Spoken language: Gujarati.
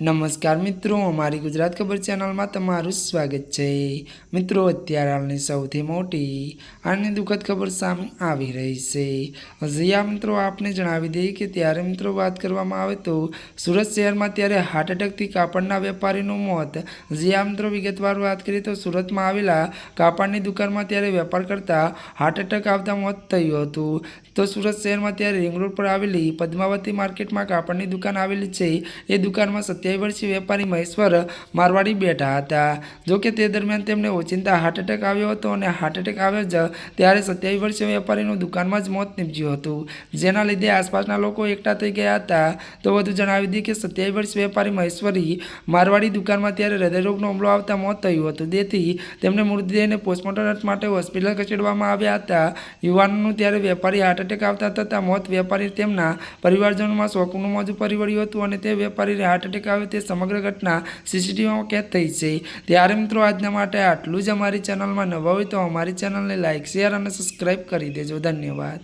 નમસ્કાર મિત્રો, અમારી ગુજરાત ખબર ચેનલમાં તમારું સ્વાગત છે. મિત્રો, અત્યારે હાલની સૌથી મોટી અને દુઃખદ ખબર સામે આવી રહી છે. હજી મિત્રો, આપને જણાવી દઈએ કે ત્યારે મિત્રો વાત કરવામાં આવે તો સુરત શહેરમાં ત્યારે હાર્ટ એટેકથી કાપડના વેપારીનું મોત. હજી મિત્રો, વિગતવાર વાત કરીએ તો સુરતમાં આવેલા કાપડની દુકાનમાં ત્યારે વેપાર કરતા હાર્ટ એટેક આવતા મોત થયું હતું. તો સુરત શહેરમાં ત્યારે રિંગ રોડ પર આવેલી પદ્માવતી માર્કેટમાં કાપડની દુકાન આવેલી છે. એ દુકાનમાં સત્યાવીસ વર્ષીય વેપારી મહેશ્વર મારવાડી બેઠા હતા. જો કે તે દરમિયાન તેમને ઓચિંતા હાર્ટ એટેક આવ્યો હતો અને હાર્ટ એટેક આવ્યો જ ત્યારે સત્યાવીસ વર્ષીય વેપારીનું દુકાનમાં જ મોત નીપજ્યું હતું. જેના લીધે આસપાસના લોકો એકઠા થઈ ગયા હતા. તો વધુ જણાવી દઈએ કે સત્યાવીસ વર્ષ વેપારી મહેશ્વરી મારવાડી દુકાનમાં ત્યારે હૃદયરોગનો હુમલો આવતા મોત થયું હતું. તેથી તેમને મૃતદેહને પોસ્ટમોર્ટમ માટે હોસ્પિટલ ખસેડવામાં આવ્યા હતા. યુવાનોનું ત્યારે વેપારી હાર્ટ એટેક આવતા થતાં મોત વેપારી તેમના પરિવારજનોમાં શોકનું મોજું ફરી હતું અને તે વેપારીને હાર્ટ એટેક આવ્યો તે સમગ્ર ઘટના સીસીટીવીમાં કેદ થઈ છે. ત્યારે મિત્રો આજના માટે આટલું જ અમારી ચેનલમાં નવા હોય તો અમારી ચેનલને લાઇક શેર અને સબસ્ક્રાઈબ કરી દેજો. ધન્યવાદ.